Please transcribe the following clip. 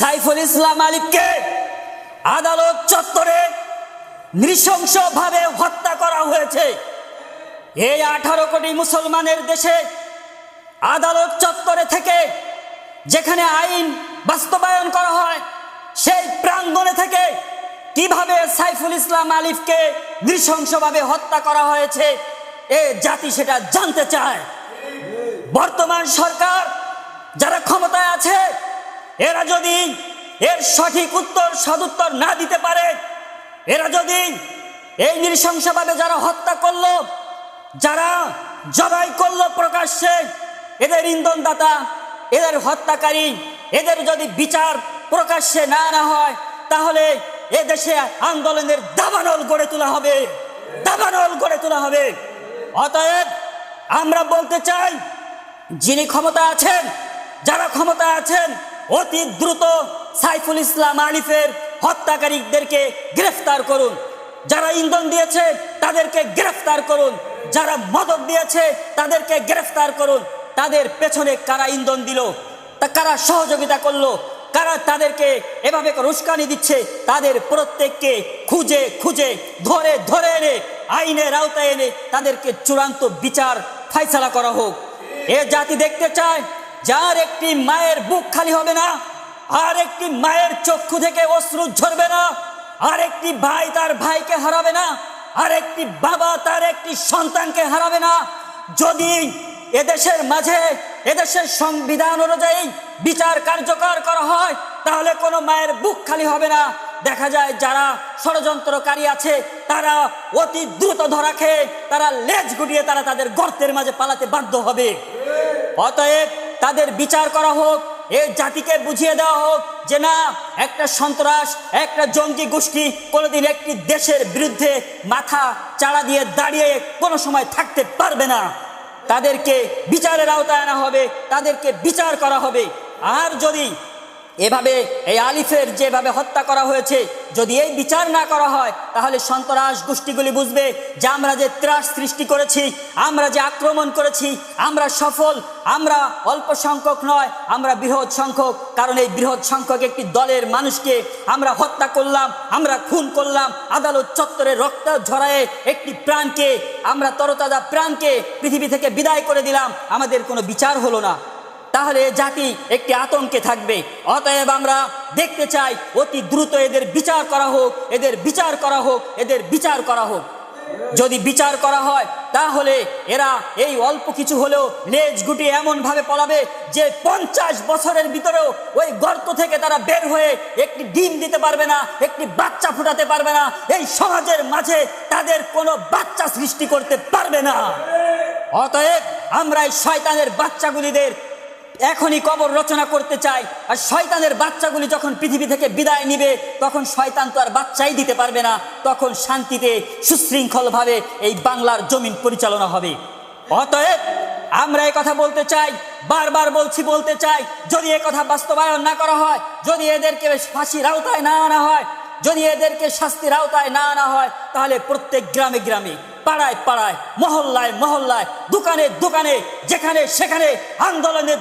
সাইফুল ইসলাম আলিফকে আদালত চত্বরে নৃশংসভাবে হত্যা করা হয়েছে। এই আঠারো কোটি মুসলমানের দেশে আদালত চত্বরে থেকে যেখানে আইন বাস্তবায়ন করা হয়, সেই প্রাঙ্গণে থেকে কীভাবে সাইফুল ইসলাম আলিফকে নৃশংসভাবে হত্যা করা হয়েছে, এ জাতি সেটা জানতে চায়। বর্তমান সরকার যারা ক্ষমতায় আছে এরা যদি এর সঠিক উত্তর, সদুত্তর না দিতে পারে, এরা যদি এই নৃশংসভাবে যারা হত্যা করল, যারা জবাই করল প্রকাশ্যে, এদের ইন্ধনদাতা, এদের হত্যাকারী, এদের যদি বিচার প্রকাশ্যে না না হয়, তাহলে এ দেশে আন্দোলনের দাবানল গড়ে তোলা হবে, দাবানল গড়ে তোলা হবে। অতএব আমরা বলতে চাই, যিনি ক্ষমতা আছেন, যারা ক্ষমতা আছেন অতি দ্রুত সাইফুল ইসলাম আলিফের হত্যাকারীদেরকে গ্রেফতার করুন। যারা ইন্ধন দিয়েছে, তাদেরকে গ্রেফতার করুন। যারা মদত দিয়েছে, তাদেরকে গ্রেফতার করুন। তাদের পেছনে কারা ইন্ধন দিল? তা কারা সহযোগিতা করল? কারা তাদেরকে এভাবে উস্কানি দিচ্ছে? তাদের প্রত্যেককে খুঁজে খুঁজে, ধরে ধরে এনে, আইনের আওতায় এনে তাদেরকে চূড়ান্ত বিচার, ফাইসলা করা হোক। এ জাতি দেখতে চায় যার একটি মায়ের বুক খালি হবে না, আর একটি মায়ের চক্ষু থেকে অশ্রু ঝরবে না, আর একটি ভাই তার ভাইকে হারাবে না, আর একটি বাবা তার একটি সন্তানকে হারাবে না। যদি এদেশের মাঝে, এদেশের সংবিধান অনুযায়ী বিচার কার্যকর করা হয়, তাহলে কোনো মায়ের বুক খালি হবে না। দেখা যায় যারা ষড়যন্ত্রকারী আছে, তারা অতি দ্রুত ধরা খেয়ে, তারা লেজ গুটিয়ে তারা তাদের গর্তের মাঝে পালাতে বাধ্য হবে। অতএব তাদের বিচার করা হোক এ জাতিকে বুঝিয়ে দেওয়া হোক যে না, একটা সন্ত্রাস, একটা জঙ্গি গোষ্ঠী কোনোদিন একটি দেশের বিরুদ্ধে মাথা চাড়া দিয়ে দাঁড়িয়ে কোনো সময় থাকতে পারবে না। তাদেরকে বিচারের আওতায় আনা হবে, তাদেরকে বিচার করা হবে। আর যদি এভাবে এই আলিফের যেভাবে হত্যা করা হয়েছে, যদি এই বিচার না করা হয়, তাহলে সন্ত্রাস গোষ্ঠীগুলি বুঝবে যে আমরা যে ত্রাস সৃষ্টি করেছি, আমরা যে আক্রমণ করেছি, আমরা সফল, আমরা অল্প সংখ্যক নয়, আমরা বৃহৎ সংখ্যক, কারণ এই বৃহৎ সংখ্যক একটি দলের মানুষকে আমরা হত্যা করলাম, আমরা খুন করলাম, আদালত চত্বরে রক্ত ঝরায়ে একটি প্রাণকে, আমরা তরতাজা প্রাণকে পৃথিবী থেকে বিদায় করে দিলাম, আমাদের কোনো বিচার হলো না। তাহলে জাতি একটি আতঙ্কে থাকবে। অতএব আমরা দেখতে চাই, অতি দ্রুত এদের বিচার করা হোক, এদের বিচার করা হোক, এদের বিচার করা হোক। যদি বিচার করা হয়, তাহলে এরা এই অল্প কিছু হলেও লেজ গুটিয়ে এমন ভাবে পলাবে যে পঞ্চাশ বছরের ভিতরেও ওই গর্ত থেকে তারা বের হয়ে একটি ডিম দিতে পারবে না, একটি বাচ্চা ফুটাতে পারবে না। এই সমাজের মাঝে তাদের কোনো বাচ্চা সৃষ্টি করতে পারবে না। অতএব আমরা এই শয়তানের বাচ্চাগুলিদের এখনই কবর রচনা করতে চাই আর শয়তানের বাচ্চাগুলি যখন পৃথিবী থেকে বিদায় নিবে, তখন শয়তান তো আর বাচ্চাই দিতে পারবে না। তখন শান্তিতে, সুশৃঙ্খলভাবে এই বাংলার জমিন পরিচালনা হবে। অতএব আমরা কথা বলতে চাই, বারবার বলছি বলতে চাই, যদি কথা বাস্তবায়ন না করা হয়, যদি এদেরকে ফাঁসির আওতায় না আনা হয়, যদি এদেরকে শাস্তির আওতায় না আনা হয়, তাহলে প্রত্যেক গ্রামে গ্রামে, পাড়ায় পাড়ায়, মহল্লায় মহল্লায়, দোকানে দোকানে, যেখানে সেখানে আন্দোলনের